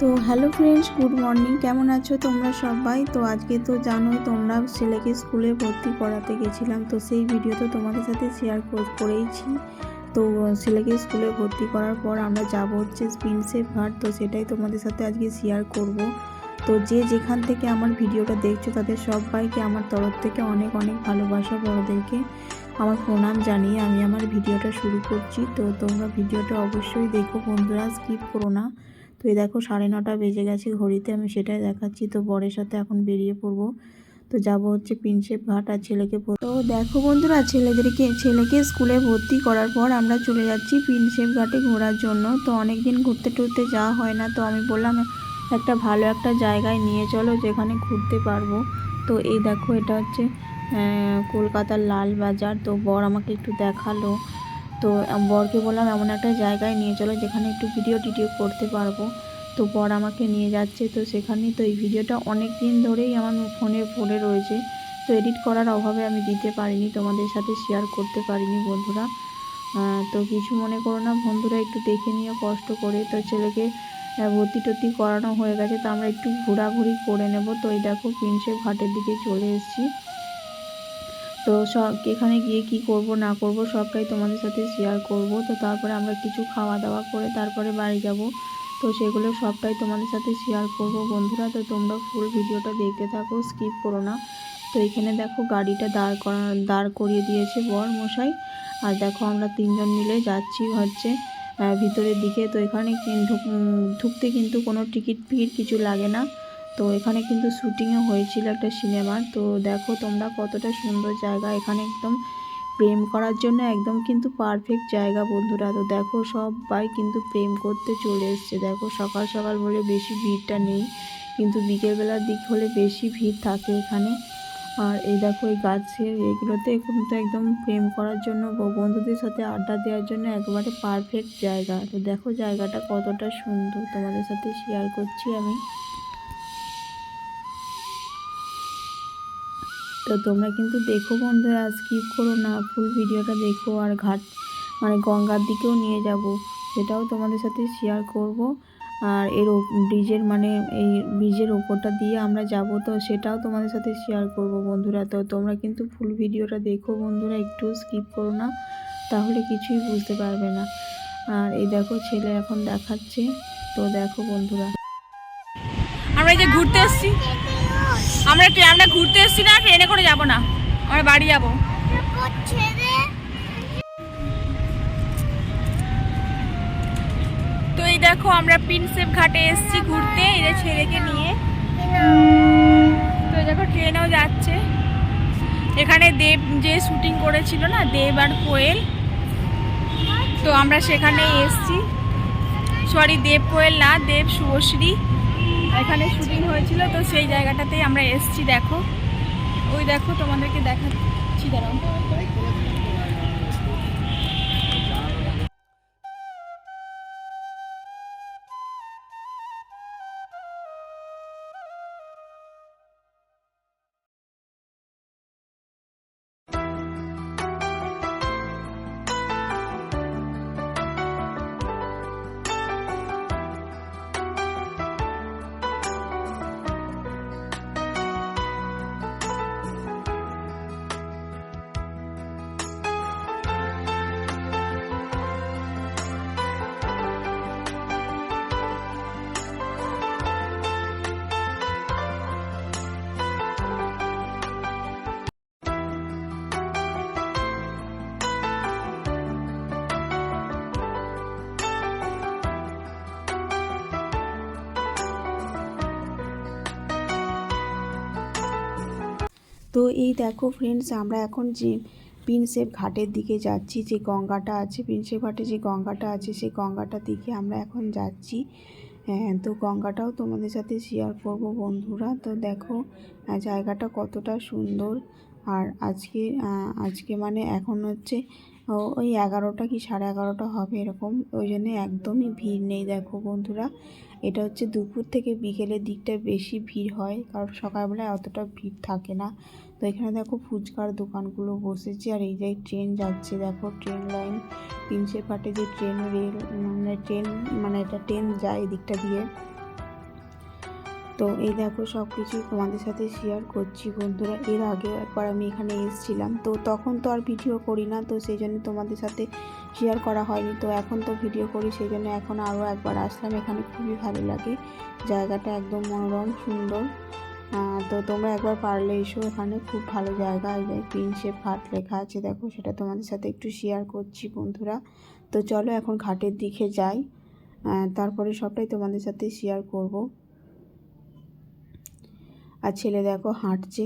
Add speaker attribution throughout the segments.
Speaker 1: তো hello friends, good morning. কেমন আছো তোমরা সবাই? তো আজকে তো জানোই তোমরা ছেলেকে স্কুলে ভর্তি করাতে গেছিলাম, তো সেই ভিডিও তো তোমাদের সাথে শেয়ার করেইছি। তো ছেলেকে স্কুলে ভর্তি করার পর আমরা যাব হচ্ছে প্রিন্সেপ ঘাট, তো সেটাই তোমাদের সাথে আজকে শেয়ার করব। তো যে যেখান থেকে আমার ভিডিওটা দেখছ, তাদের সবাইকে আমার তরফ থেকে অনেক অনেক ভালোবাসা বড়োদেরকে। আমার প্রণাম জানিয়ে আমি আমার ভিডিওটা শুরু করছি, তো তোমরা ভিডিওটা অবশ্যই দেখো বন্ধুরা স্কিপ করো না। তো এই দেখো সাড়ে নটা বেজে গেছে, ঘড়িতে আমি সেটাই দেখাচ্ছি। তো বরের সাথে এখন বেরিয়ে পড়ব। তো যাব হচ্ছে প্রিন্সেপ ঘাট আর ছেলেকে তো দেখো বন্ধুরা, ছেলেদেরকে ছেলেকে স্কুলে ভর্তি করার পর আমরা চলে যাচ্ছি প্রিন্সেপ ঘাটে ঘোরার জন্য। তো অনেক দিন ঘুরতে টুরতে যাওয়া হয় না। তো আমি বললাম, একটা ভালো একটা জায়গায় নিয়ে চলো যেখানে ঘুরতে পারব। তো এই দেখো এটা হচ্ছে কলকাতার লাল বাজার। তো বর আমাকে একটু দেখাল। তো বরকে বললাম এমন একটা জায়গায় নিয়ে চলো যেখানে একটু ভিডিও টিডিও করতে পারব। তো বর আমাকে নিয়ে যাচ্ছে, তো সেখানেই তো এই ভিডিওটা অনেক দিন ধরেই আমার ফোনে পড়ে রয়েছে। তো এডিট করার অভাবে আমি দিতে পারিনি, তোমাদের সাথে শেয়ার করতে পারিনি বন্ধুরা। তো কিছু মনে করো না বন্ধুরা, একটু দেখে নিয়ে কষ্ট করে। তো ছেলেকে ভর্তি টর্তি করানো হয়ে গেছে, তো আমরা একটু ঘোরাঘুরি করে নেব। তো এই দেখো প্রিন্সেপ ঘাটের দিকে চলে এসেছি। তো সব এখানে গিয়ে কি করব, না করব সবটাই তোমাদের সাথে শেয়ার করব। তো তারপরে আমরা কিছু খাওয়া দাওয়া করে তারপরে বাড়ি যাব। তো সেগুলো সবটাই তোমাদের সাথে শেয়ার করব বন্ধুরা। তো তোমরা ফুল ভিডিওটা দেখতে থাকো স্কিপ করো না। তো এখানে দেখো গাড়িটা দাঁড় করা, দাঁড় করিয়ে দিয়েছে বর মশাই। আর দেখো আমরা তিনজন মিলে যাচ্ছি হচ্ছে ভিতরের দিকে। তো এখানে ঢুকতে কিন্তু কোনো টিকিট ফিকিট কিছু লাগে না। তো এখানে কিন্তু শুটিংও হয়েছিল একটা সিনেমার তো দেখো তোমরা কতটা সুন্দর জায়গা। এখানে একদম প্রেম করার জন্য একদম কিন্তু পারফেক্ট জায়গা বন্ধুরা। তো দেখো সবাই কিন্তু প্রেম করতে চলে এসছে। দেখো সকাল সকাল বলে বেশি ভিড়টা নেই, কিন্তু বিকেলবেলার দিক হলে বেশি ভিড় থাকে এখানে। আর এই দেখো এই গাছের এগুলোতে কিন্তু একদম প্রেম করার জন্য বন্ধুদের সাথে আড্ডা দেওয়ার জন্য একবারে পারফেক্ট জায়গা। তো দেখো জায়গাটা কতটা সুন্দর। তোমাদের সাথে শেয়ার করছি আমি। তো তোমরা কিন্তু দেখো বন্ধুরা স্কিপ করো না ফুল ভিডিওটা দেখো আর ঘাট মানে গঙ্গার দিকেও নিয়ে যাব, সেটাও তোমাদের সাথে শেয়ার করব। আর এর ব্রিজের মানে এই ব্রিজের ওপরটা দিয়ে আমরা যাব, তো সেটাও তোমাদের সাথে শেয়ার করব বন্ধুরা। তো তোমরা কিন্তু ফুল ভিডিওটা দেখো বন্ধুরা, একটু স্কিপ করো না, তাহলে কিছুই বুঝতে পারবে না। আর এই দেখো ছেলে এখন দেখাচ্ছে, তো দেখো বন্ধুরা।
Speaker 2: আমরা এই যে ঘুরতে এসেছি। আমরা আমরা ঘুরতে এসেছি না, ট্রেনে করে যাব না। আমরা বাড়ি যাব। তো এই দেখো, আমরা প্রিন্সেপ ঘাটে এসেছি ঘুরতে যে ছেলেকে নিয়ে। তো দেখো, ট্রেনেও যাচ্ছে। এখানে দেব যে শুটিং করেছিল না, দেব আর কোয়েল। তো আমরা সেখানেই এসেছি। সরি দেব কোয়েল না, দেব শুভশ্রী। এখানে শুটিং হয়েছিল তো সেই জায়গাটাতেই আমরা এসছি দেখো। ওই দেখো তোমাদেরকে দেখাচ্ছি দাঁড়াও।
Speaker 1: তো এই দেখো ফ্রেন্ডস আমরা এখন যে প্রিন্সেপ ঘাটের দিকে যাচ্ছি, যে গঙ্গাটা আছে প্রিন্সেপ ঘাটে যে গঙ্গাটা আছে, সেই গঙ্গাটার দিকে আমরা এখন যাচ্ছি। হ্যাঁ তো গঙ্গাটাও তোমাদের সাথে শেয়ার করব বন্ধুরা। তো দেখো জায়গাটা কতটা সুন্দর। আর আজকে আজকে মানে এখন হচ্ছে ওই এগারোটা কি সাড়ে এগারোটা হবে এরকম। ওই জন্য একদমই ভিড় নেই দেখো বন্ধুরা। এটা হচ্ছে দুপুর থেকে বিকেলের দিকটা বেশি ভিড় হয়, কারণ সকালবেলায় অতটা ভিড় থাকে না। তো এখানে দেখো ফুচকার দোকানগুলো বসেছে, আর এই যে ট্রেন যাচ্ছে দেখো, ট্রেন লাইন প্রিন্সেপ ঘাটে যে ট্রেন, রেল মানে ট্রেন মানে এটা ট্রেন যায় এই দিকটা দিয়ে। তো এই দেখো সব কিছুই তোমাদের সাথে শেয়ার করছি বন্ধুরা। এর আগেও একবার আমি এখানে এসেছিলাম, তো তখন তো আর ভিডিও করি না, তো সেই জন্য তোমাদের সাথে শেয়ার করা হয়নি। তো এখন তো ভিডিও করি, সেই জন্য এখন আরও একবার আসলাম, এখানে খুবই ভালো লাগে। জায়গাটা একদম মনোরম, সুন্দর। তো তোমরা একবার পারলে এসো এখানে, খুব ভালো জায়গা। প্রিন্সেপ ঘাট লেখা আছে, দেখো সেটা তোমাদের সাথে একটু শেয়ার করছি বন্ধুরা। তো চলো এখন ঘাটের দিকে যাই তারপরে সবটাই তোমাদের সাথে শেয়ার করব। আর ছেলে দেখো হাঁটছে।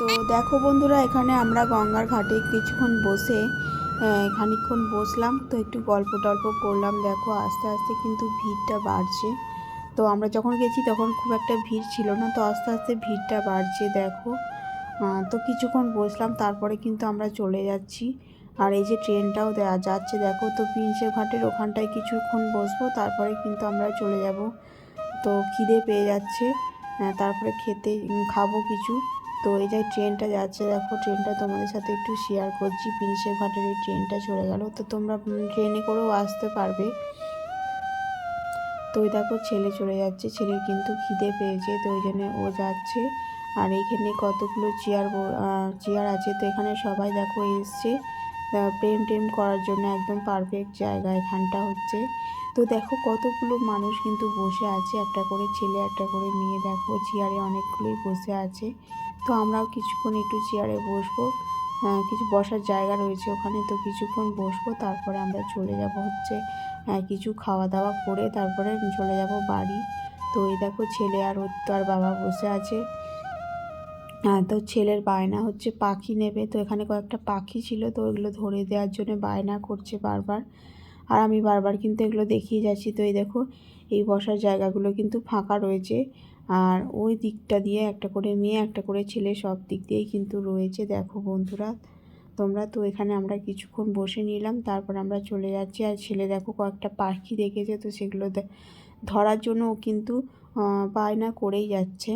Speaker 1: তো দেখো বন্ধুরা এখানে আমরা গঙ্গার ঘাটে কিছুক্ষণ বসে আহ, খানিকক্ষণ বসলাম। তো একটু গল্প টল্প করলাম। দেখো আস্তে আস্তে কিন্তু ভিড়টা বাড়ছে। তো আমরা যখন গেছি তখন খুব একটা ভিড় ছিল না। তো আস্তে আস্তে ভিড়টা বাড়ছে দেখো। তো কিছুক্ষণ বসলাম তারপরে কিন্তু আমরা চলে যাচ্ছি। আর এই যে ট্রেনটাও দেওয়া যাচ্ছে দেখো। তো প্রিন্সেপ ঘাটের ওখানটায় কিছুক্ষণ বসবো তারপরে কিন্তু আমরা চলে যাব। তো খিদে পেয়ে যাচ্ছে। তারপরে খেতে খাব কিছু। তো এই যে ট্রেনটা যাচ্ছে, দেখো ট্রেনটা তোমাদের সাথে একটু শেয়ার করছি। প্রিন্সেপ ঘাটের এই ট্রেনটা চলে গেল। তো তোমরা ট্রেনে করেও আসতে পারবে। তো দেখো ছেলে চলে যাচ্ছে। ছেলের কিন্তু খিদে পেয়েছে, তো ওই জন্য ও যাচ্ছে। আর এইখানে কতগুলো চেয়ার চেয়ার আছে। তো এখানে সবাই দেখো এসছে। প্রেম টেম করার জন্য একদম পারফেক্ট জায়গা এখানটা হচ্ছে। তো দেখো কতগুলো মানুষ কিন্তু বসে আছে। একটা করে ছেলে, একটা করে মেয়ে। দেখো চেয়ারে অনেকগুলোই বসে আছে। তো আমরাও কিছুক্ষণ একটু চেয়ারে বসবো। কিছু বসার জায়গা রয়েছে ওখানে, তো কিছুক্ষণ বসবো, তারপরে আমরা চলে যাব হচ্ছে কিছু খাওয়া দাওয়া করে তারপরে চলে যাব বাড়ি। তো এই দেখো ছেলে আর ওর তো আর বাবা বসে আছে। তো ছেলের বায়না হচ্ছে পাখি নেবে। তো এখানে কয়েকটা পাখি ছিল, তো ওইগুলো ধরে দেওয়ার জন্য বায়না করছে বারবার। আর আমি বারবার কিন্তু এগুলো দেখিয়ে যাচ্ছি। তো এই দেখো এই বসার জায়গাগুলো কিন্তু ফাঁকা রয়েছে। আর ওই দিকটা দিয়ে একটা করে মেয়ে, একটা করে ছেলে সব দিক দিয়েই কিন্তু রয়েছে। দেখো বন্ধুরা, তোমরা তো এখানে আমরা কিছুক্ষণ বসে নিলাম, তারপর আমরা চলে যাচ্ছি। আর ছেলে দেখো কয়েকটা পাখি দেখেছে, তো সেগুলো ধরার জন্য ও কিন্তু বায়না করেই যাচ্ছে।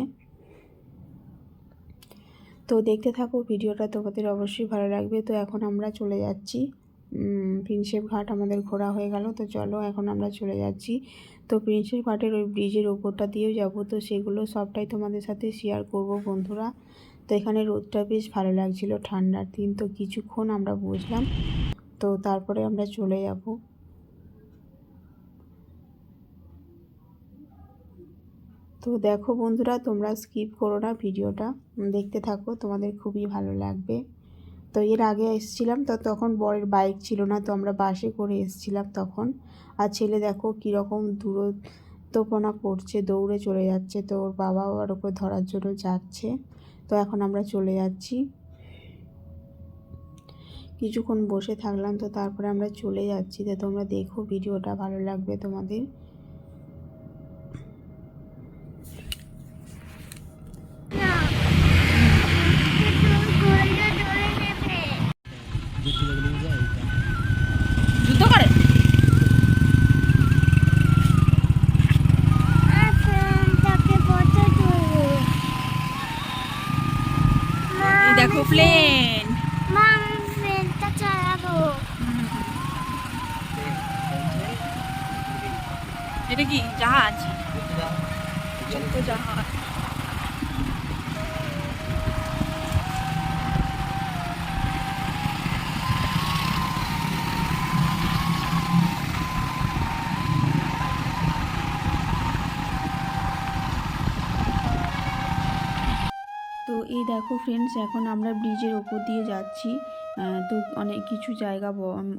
Speaker 1: তো দেখতে থাকো, ভিডিওটা তোমাদের অবশ্যই ভালো লাগবে। তো এখন আমরা চলে যাচ্ছি। প্রিন্সেপ ঘাট আমাদের ঘোরা হয়ে গেল। তো চলো, এখন আমরা চলে যাচ্ছি। তো প্রিন্সেপ ঘাটের ওই ব্রিজের ওপরটা দিয়েও যাব। তো সেগুলো সবটাই তোমাদের সাথে শেয়ার করব বন্ধুরা। তো এখানে রোদটা বেশ ভালো লাগছিল, ঠান্ডার দিন তো কিছুক্ষণ আমরা বসলাম তো তারপরে আমরা চলে যাব। তো দেখো বন্ধুরা, তোমরা স্কিপ করো না ভিডিওটা। দেখতে থাকো, তোমাদের খুবই ভালো লাগবে। তো এর আগে এসেছিলাম, তো তখন বরের বাইক ছিল না, তো আমরা বাসে করে এসেছিলাম তখন। আর ছেলে দেখো কীরকম দূরত্বপনা করছে, দৌড়ে চলে যাচ্ছে, তো ওর বাবাও আর ওকে ধরার জন্য যাচ্ছে। তো এখন আমরা চলে যাচ্ছি। কিছুক্ষণ বসে থাকলাম, তো তারপরে আমরা চলে যাচ্ছি। তো তোমরা দেখো ভিডিওটা, ভালো লাগবে তোমাদের।
Speaker 2: এই দেখো প্লেন এটা কি জাহাজ জাহাজ
Speaker 1: তো এই দেখো ফ্রেন্ডস এখন আমরা ব্রিজের ওপর দিয়ে যাচ্ছি। তো অনেক কিছু জায়গা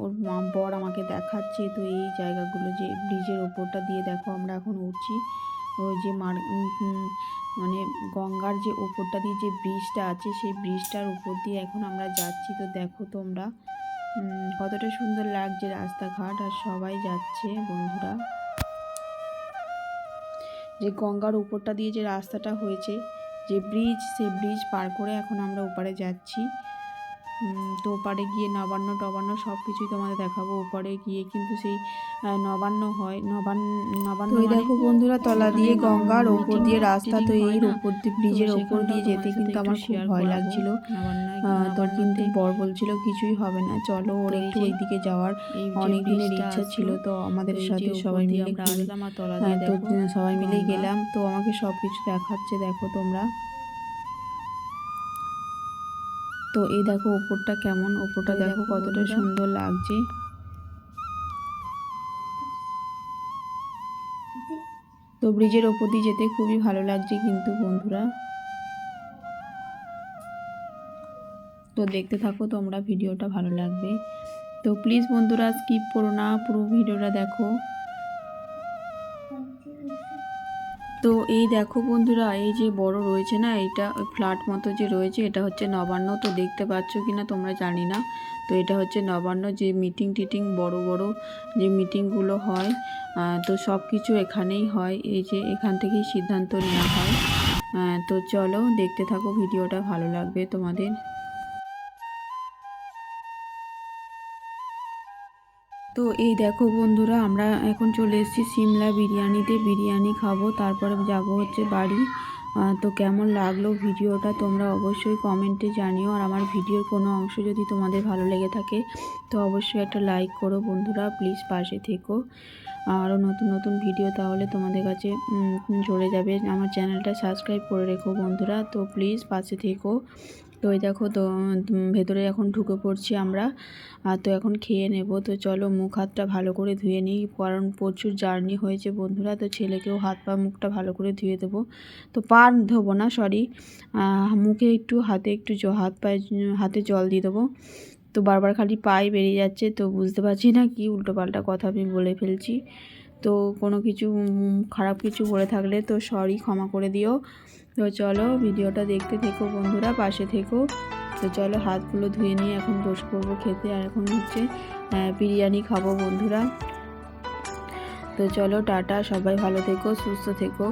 Speaker 1: ওর বর আমাকে দেখাচ্ছে। তো এই জায়গাগুলো যে ব্রিজের ওপরটা দিয়ে দেখো আমরা এখন উঠছি। ওই যে মার মানে গঙ্গার যে ওপরটা দিয়ে যে ব্রিজটা আছে, সেই ব্রিজটার উপর দিয়ে এখন আমরা যাচ্ছি। তো দেখো তোমরা কতটা সুন্দর লাগছে রাস্তাঘাট। আর সবাই যাচ্ছে, বন্ধুরা। যে গঙ্গার উপরটা দিয়ে যে রাস্তাটা হয়েছে যে ব্রিজ সেই ব্রিজ পার করে এখন আমরা ওপারে যাচ্ছি। তো ওপারে গিয়ে নবান্ন টবান্ন সব কিছুই তোমাদের দেখাবো। ওপারে গিয়ে কিন্তু সেই নবান্ন হয়। নবান্ন নবান্ন মানে
Speaker 2: দেখো বন্ধুরা, তলা দিয়ে গঙ্গার ওপর দিয়ে রাস্তা তো
Speaker 1: এই
Speaker 2: ওপর দিয়ে ব্রিজের ওপর দিয়ে যেতে কিন্তু আমার খুব ভয়। লাগছিল। তো কিন্তু বর বলছিল কিছুই হবে না। চলো ওর একটু ওইদিকে যাওয়ার অনেক দিনের ইচ্ছা ছিল তো আমাদের সাথে সবাই মিলে হ্যাঁ
Speaker 1: দিয়ে
Speaker 2: তো সবাই
Speaker 1: গঙ্গা।
Speaker 2: গেলাম। তো আমাকে সব কিছু দেখাচ্ছে দেখো তোমরা। তো এই দেখো ওপরটা কেমন? ওপরটা দেখো কতটা সুন্দর লাগছে। তো ব্রিজের ওপর দিয়ে যেতে খুবই ভালো লাগছে কিন্তু বন্ধুরা। তো দেখতে থাকো তোমরা ভিডিওটা ভালো লাগবে। তো প্লিজ বন্ধুরা স্কিপ করো না পুরো ভিডিওটা দেখো। তো এই দেখো বন্ধুরা, এই যে বড় রয়েছে না এটা ফ্ল্যাট মতো যে রয়েছে, এটা হচ্ছে নবান্ন, তো দেখতে পাচ্ছ কি না তোমরা জানি না। তো এটা হচ্ছে নবান্ন, যে মিটিং টিটিং বড় বড় যে মিটিংগুলো হয় তো সব কিছু এখানেই হয়, এই যে এখান থেকেই সিদ্ধান্ত নেওয়া হয়। তো চলো দেখতে থাকো, ভিডিওটা ভালো লাগবে তোমাদের। তো এই দেখো বন্ধুরা, আমরা এখন চলে এসেছি সিমলা বিরিয়ানিতে। বিরিয়ানি খাব, তারপরে যাব হচ্ছে বাড়ি। তো কেমন লাগল ভিডিওটা তোমরা অবশ্যই কমেন্টে জানিও। আর আমার ভিডিওর কোনো অংশ যদি তোমাদের ভালো লেগে থাকে, তো অবশ্যই একটা লাইক করো বন্ধুরা প্লিজ পাশে থেকো। আরও নতুন নতুন ভিডিও তাহলে তোমাদের কাছে চলে যাবে। আমার চ্যানেলটা সাবস্ক্রাইব করে রেখো বন্ধুরা, তো প্লিজ পাশে থেকো। তো এই দেখো তো ভেতরে এখন ঢুকে পড়ছি আমরা। আর তো এখন খেয়ে নেব। তো চলো মুখ হাতটা ভালো করে ধুয়ে নিই, কারণ প্রচুর জার্নি হয়েছে বন্ধুরা। তো ছেলেকেও হাত পা মুখটা ভালো করে ধুয়ে দেবো। তো পা ধোবো না সরি মুখে একটু হাতে একটু হাত পায়ে, হাতে জল দিয়ে দেবো। তো বারবার খালি পায়ে বেরিয়ে যাচ্ছে, তো বুঝতে পারছি না কি উল্টোপাল্টা কথা আমি বলে ফেলছি। তো কোনো কিছু খারাপ কিছু বলে থাকলে তো সরি ক্ষমা করে দিও। তো চলো ভিডিওটা দেখতে থেকো বন্ধুরা, পাশে থেকো। তো চলো হাতগুলো ধুয়ে নিয়ে এখন বসে করব খেতে। আর এখন হচ্ছে বিরিয়ানি খাব বন্ধুরা। তো চলো টাটা, সবাই ভালো থেকো, সুস্থ থেকো।